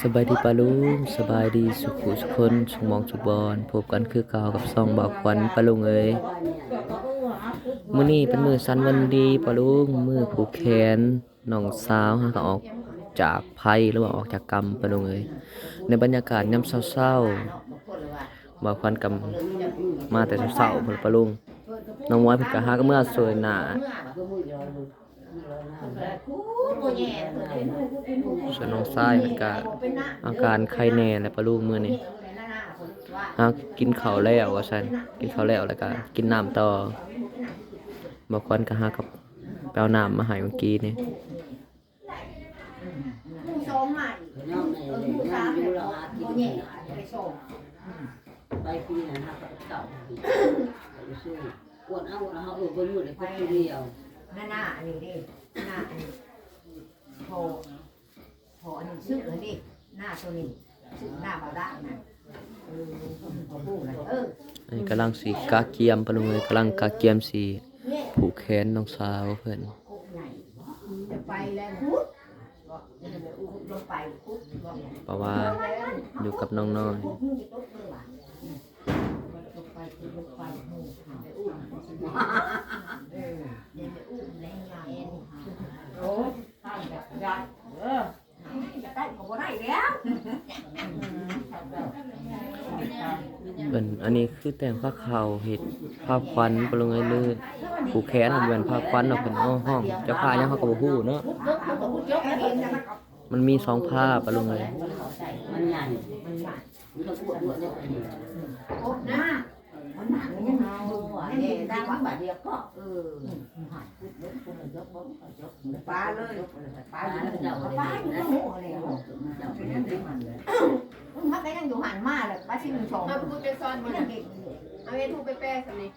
สบายดีปะลุงสบายดีสุขุสุคนสุขมองสุบอลพบกันคือเก่ากับซองบอกควันปะลุงเอ้ยมื้อนี้เป็นมือสันวันดีปะลุงมือผูกแขนน้องสาวหาก็ออกจากภัยหรือว่าออกจากกรรมปะลุงเอ้ยในบรรยากาศยามเศร้าๆบอกควันกำมาแต่เช้าๆพุ่นปะลุงน้องมวยเพิ่นก็หาก็เมื่อสวยหน้า ส่วนน้องชายเพิ่นก็อาการไข้แน่แหละปะลุงมื้อนี้หากินข้าวแล้วว่าซั่นกินข้าวแล้วแล้วก็กินน้ำต่อบ่ควรก็หากับไปเอาน้ำมาให้เมื่อกี้นี่ผู้ชมใหม่น้องในเออเลยผู้น้สามอยู่เนี่ยเราเขาหากินแย่ไปชมไปปีนั้นครับเก่าไปสู้อวดเอาเราเอาไปมือเลยพวกเดียวหน้าหน้าอันนี้ดิหน้าอันนี้ โผล่โผล่อันนี้ชื่อเลยดิหน้าตัวนี้ชื่อหน้าบาด้านะเออเขาพูดนะเอออันนี้กำลังสิกาเกียมปะลุงเอ้ยกำลังกาเกียมสิเนี่ยผูกแขนน้องสาวเพิ่นกุ๊กใหญ่จะไปแล้วพุดบอกจะไปอุ้มลงไปพุดบอกอย่างเพราะว่าอยู่กับน้องน้อยพุดมึงจะตุ๊กเลยว่ะลงไปคือลงไปหูไปอุ้มเออเดี๋ยวไปอุ้มแรงงานโอ้ ท่านแบบยัดเออจะได้ก็บ่ได้แล้วเพิ่นอันนี้คือแต่งผ้าขาวเฮ็ดผ้าควันปะลุงเอ้ยลือผูกแขนอันเป็นผ้าควันเนาะเพิ่นเอห้องจ้าผ้ายังเขาก็บ่ฮู้เนาะมันมีสองผ้าปะลุงเอ้ยมันใหญ่มันก็ปวดปวดเนี่ย โอ้หน้ามันหนักมันยังเอาอะ เนี่ยได้ว่าบาทเดียวก็เออปลาเลยปลาอยู่ในหัวปลาอยู่ในหัวเลยมันก็ยังอยู่หันมาเลยปลาชิมชมเอาพูดไปซ้อนมัมันนยังน่ะเด็กอยู่เอาเอ็นทูไปแปะสำนี้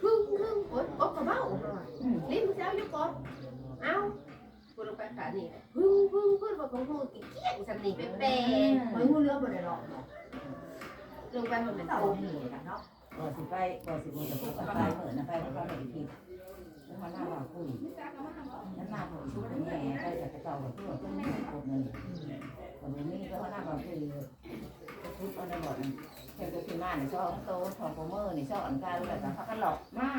ครึ่งครึ่งโอ๊ยโอบกระเบ้าลิ้นมึงจะเอายู่ก่อนเอาพูดลงไปขานี่พึ่งพึ่งพึ่งบอกของพึ่งอีกเกี้ยงสำนี้ไปแปะมันหูเรือบ่ได้หรอกลงไปมันเป็นเต่าโหนีกันเนาะ บ่สิไปบ่สิบ่จะพูดกับไปเหมือนนะไปแล้วก็ไม่ผิดแล้วมาหน้าบ่าวคุยแล้วหน้าผมชุดแม่ไปจากกระเจ้าเพื่อเพื่อนคนนึงคนนี้ก็หน้าบ่าวคุยชุดเอาได้บ่นั่นแค่ตัวที่มาเนี่ยชอบโตทองโปเมอร์นี่ชอบอันการแบบนั้นเขาก็หลอกมา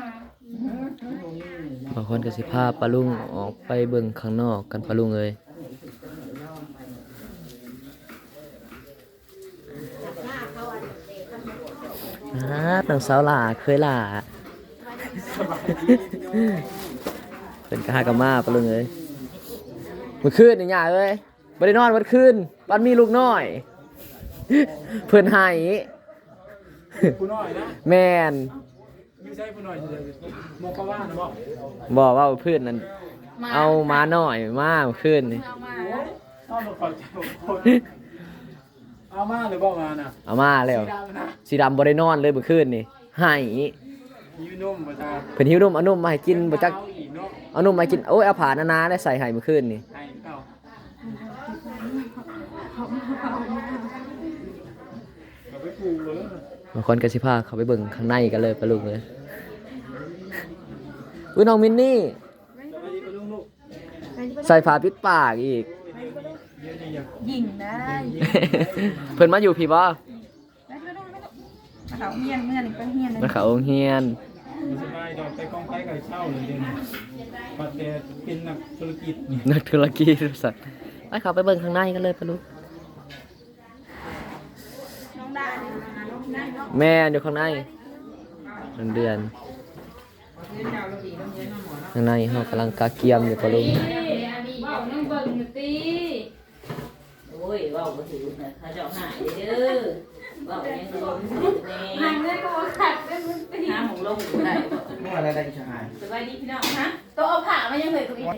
ดูนี่นะบางคนก็สิพาปะลุงออกไปเบิ่งข้างนอกกันปะลุงเอ้ย หน้าเขาอันเด็กเขาบอก อ่า น้องสาวหล่าเคยหล่าเป็นกะหากะมาปะลุงเอ้ยเมื่อคืนนี่หย่าเอ้ยบ่ได้นอนเมื่อคืนวันมีลูกน้อย เพิ่นให้ผู้น้อยนะแม่นไม่ใช่ผู้น้อยเฉยๆมองกว่านะบอกบอกว่าเพื่อนนั้นเอามาหน่อยมาเมื่อคืนนี่ เอามาขอใจคนเอามาหรือบอกมาน่ะเอามาแล้ว สีดำนะสีดำบ่ได้นอนเลยเมื่อคืนนี่ให้ยูนุ่มประชาเพิ่นหิวนมเอานมมาให้กินบ่จัก เอาอีกเนาะเอานมมาให้กิน โอ้ยเอาผ้านานาได้ใส่ให้เมื่อคืนนี่ ให้เอาเอาไปปลูกเลยบางคนก็สิพาเขาไปเบิ่งข้างในกันเลยปะลุงเลยอุ้ยน้องมินนี่จะไปดีไปลุงลูก ใส่ผ้าปิดปากอีกเดี๋ ยวนี้อยากยิงได้เพิ่นมาอยู่พี่บ่ไม่ต้องไม่ต้องเขาเฮียนเมื่อนี่ก็เฮียนมาเขาโรงเรียนมีสบายดอกไปกองไฟกับเช่าเลยเดี๋ยวนี้มาแต่เป็นนักธุรกิจนี่นักธุรกิจสัตว์ไปเขาไปเบิ่งข้างในกันเลยปะลุงน้องดาเนี่ยน้องดาเนาะแม่อยู่ข้างในเดือนเดือนข้างในเขากำลังกาเกียมอยู่ปะลุง โอ้ยว่า บ่ถือนะเขาเจ้าหายเด้อว่ายังก็บ่ถือแน่หันเลยก็ขัดเลยมึงตีหาหงลงได้เมื่ออะไรได้ชายสบายดีพี่น้องฮะตัวเอาผ้ามายังเหลือตัวนี้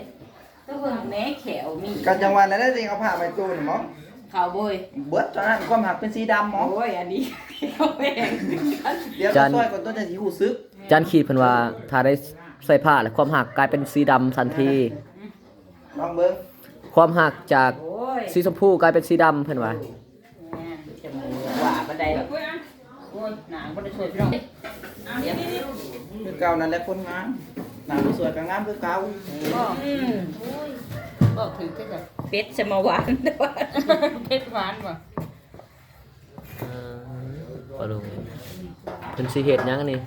ตัวเบิ่งแหน่แขวมีกันจังหวัดนั้นได้จริงเอาผ้าไปตู้นี่หมอขาวโบยเบิดตอนนั้นความหักเป็นสีดำหมอโอ้ยอันนี้เขาแพงเดี๋ยวเราซอยก่อนต้นจะสีหูซึกจานขีดเพิ่นว่าถ้าได้ใส่ผ้าแล้วความหักกลายเป็นสีดำทันทีลองเบิ่งความหักจากโอ้ ยสีชมพูกลายเป็นสีดำเพิ่นว่าจมูกหว่าบันไดแบบโอ้ยหนาบ่ได้ช่วยพี่น้องเดี๋ยวคือเก่านั่นแหละคนงามหน้าสวยกับงามคือเก่าก็อืมโอ้ยบอกถึงจะเป็ดสมหวานแต่ว่าเป็ดหวานบ่เออปลาลุงเพิ่นสิเฮ็ดหยังนี่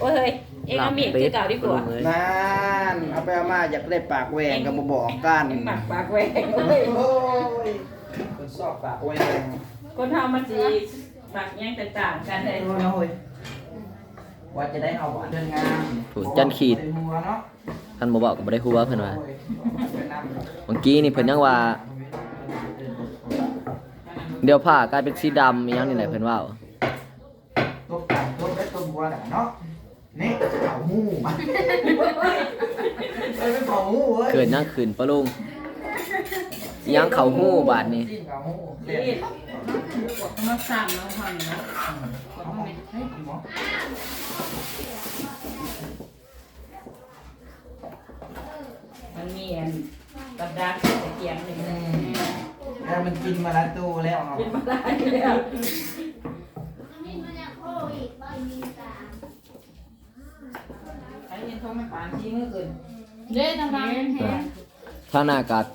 โอ้ย เฮ้ยเองเอามีดคือเก่าดีกว่าปลลุงเอ้ยนั่นเอาไปเอามาอยากได้ปากแหวงก็บ่บอกกันเองหมักปากแหวงเอ้ยโอ้ยคนสอบปากแหวงคนเฮามันสิหมักแยงต่างๆกันเลยโอ้ยโอ้ยว่าจะได้เอาหวานเดินงามถูกจันขีดเป็นหัวเนาะท่านบ่บอกก็บ่ได้ฮู้ว่าเพิ่นว่าโอ้ยไปนำเมื่อกี้นี่เพิ่นยังว่าเดี๋ยวผ้ากลายเป็นสีดำอีหยังนี่แหละเพิ่นว่า ตบกันตบได้ตบหัวน่ะเนาะนี่ เผาหมูมันเอ้ยเป็นเผาหมูเว้ยเกิดหยังขึ้นปะลุงอิหยังเข้าหู้บาดนี้จิ้มกับหมูเด็ดมาสั่งน้องพันนะเอาหมอให้หมอมันมีอันกับดักตะเกียงหนึ่งอืมแล้วมันกินมาแล้วตู้แล้วเนาะกินมาได้แล้ว ไอ้ยันโทรมาปานที่เมื่อคืนเด้ทางบ้านแฮงทางหน้ากัด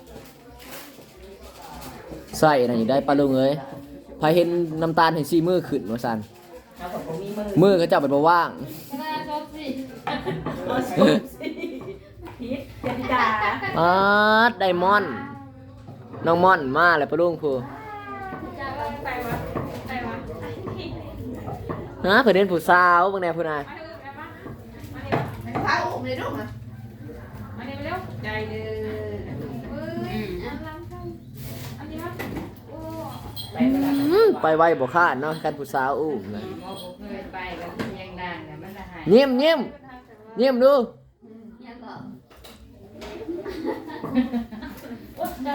ใส่นั่นอยู่ได้ปะลุงเอ้ยพายเห็นน้ำตาลเห็นสีมือขึ้นว่าซันมือเขาเจ้าเป็นบ่ว่างอาดไดมอนน้องมอนมาแล้วปะลุงผู้จะไปวะไปวะฮะเพิ่นเห็นผู้สาวบิ่งแน่พุ่น น่ะพาอุ้มเลยลูกมามาเร็วใจเด้อเอ้ยอันลังอันนี้วะโอ้ไปเวลาอื้อไปไวบ่คาดเนาะกันผู้สาวอู้นะโอ้เคยไปกันยังดังนะมันละหายเงียบเงียบเงียบดู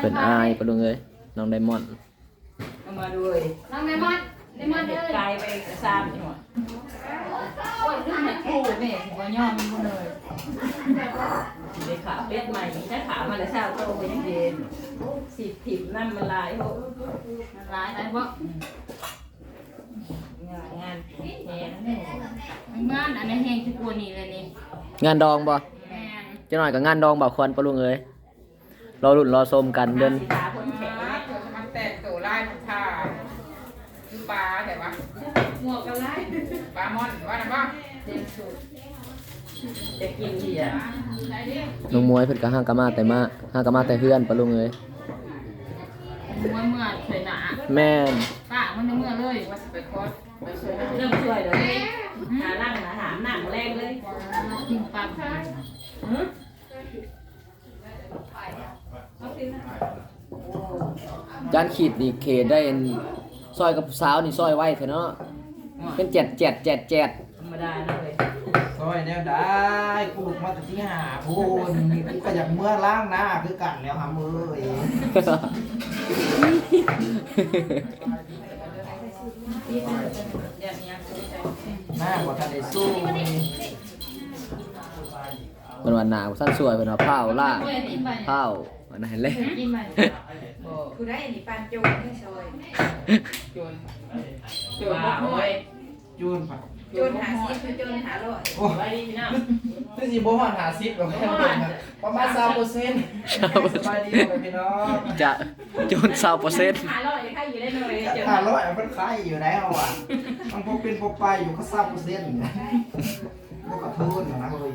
เพิ่นอายปะลุงเอ้ยน้องไดมอนด์เอามาด้วยน้องเลมอนเลมอนเด้อกลายไปสามหัว โอ้ยลืมให้ครูแม่สิบ่ยอมมันเลยไปขาเป็ดใหม่ถ้าขามาแล้วเช้าโตไปยังเย็นสิถิบน้ำมันลายโหมันร้ายไปบ่งานงานแหนงานอันนี้แห้งที่กว่านี้เลยนี่งานดองบ่แม่นจะหน่อยกับงานดองบ่าวควันปะลุงเอ้ยรอรุ่นรอชมกันเดือนสีตาคนแข็งมันแตกตัวไล่มันท่าคือปลาแต่ว่าหมวกกันไล่ ปลาม่อนว่านะว่าเต็มสูตรจะกินเหี้ยใช่ดิน้องมวยเพิ่นก็ห้างกะมาแต่มาห้างกะมาแต่เฮือนปะลุงเอ้ยเมื่อเมื่อเคยหนาแม่นป้ามันจะเมื่อเลยว่าจะไปคอสไปช่วยเริ่มช่วยเลยหาล่างหาหามหนังแรงเลยกินปลาจานขีดนี่เขตได้อันซอยกับผู้สาวนี่ซอยไว้เถอะเนาะ เป็นแจดแจดแจดแจดธรรมดานะเลยซอยแนวได้กูลุกมาแต่ที่หาพูนกูก็อยากเมื่อล้างหน้าคือกันแล้วหามือเองอย่างนี้คือใจหน้าบ่ทันได้สู้นี่มันวันหนาวสั้นสวยเป็นว่าเผาล่าเว้ยกินไปเผาอันนั้นเลยกินไปคือได้อันนี้ปานโจนที่ซอยโจนโจนว้าบ่วห้อย จูนผักโจนหาซีคือโจนหาร้อยโอ้ไว้ดีพี่น้องคือสิบ่ฮอด50หรอกแค่นั้นนะประมาณ20%สบายดีบ่พี่น้องจะโจนสาวเปอร์เซ็นต์หาลอยใครอยู่ได้หน่อยเจอถ้าร้อยมันคล้ายอยู่แล้วอะมันพกเป็นพกไปอยู่ก็20%นะบ่กระทุนนะเว้ย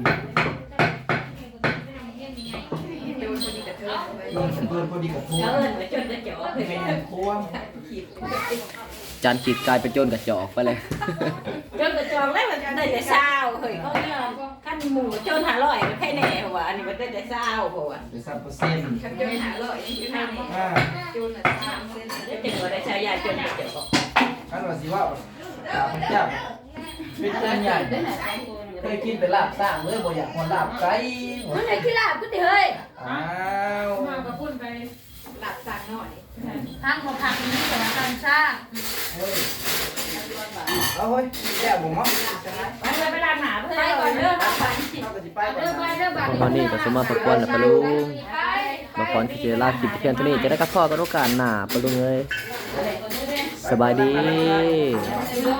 โจนคนนี้กระเทิงไปเพิ่นเพิ่นพอดีกับทุนเอิญไปจนจะเจาะเลยแม่นควง จานขีดกลายเป็นโจนกระจอกไปเลย จนกระจองแล้วมันได้แต่เศร้าเฮ้ยเขาเนี่ยขั้นหมูจนหาลอยมันแค่แน่หัวอันนี้มันได้แต่เศร้าหัวหรือ3%คันโจนหาร้อยยังอยู่ในนี้อ่าโจนน่ะสามเส้นได้ถึงว่าได้ใช้ยาจนกระจอกคันว่าสิว่าตาพระเจ้าเป็นอันใหญ่เคยกินเป็นลาบสร้างเลยบ่อยากคนลาบไก่มันไหนขี้ลาบกูติเฮ้ยอ้าวมากับพุ่นไปหลับสางหน่อย ทางของผักนี้สำคัญสร้างเฮ้ยเอาเฮ้ยแย่บ่มั้งมันเลยไปล้างหนาเพื่อให้ก่อนเริ่มเอาไปเอาก็สิไปก่อนเริ่มไปนะเริ่มไปพอนี่ก็สมาประกวนแล้วปะลุงมาก่อนที่จะลาคลิปเพียงเท่านี้จะได้กับพ่อกันโอกาสหน้าปะลุงเอ้ยสบายดีโอ้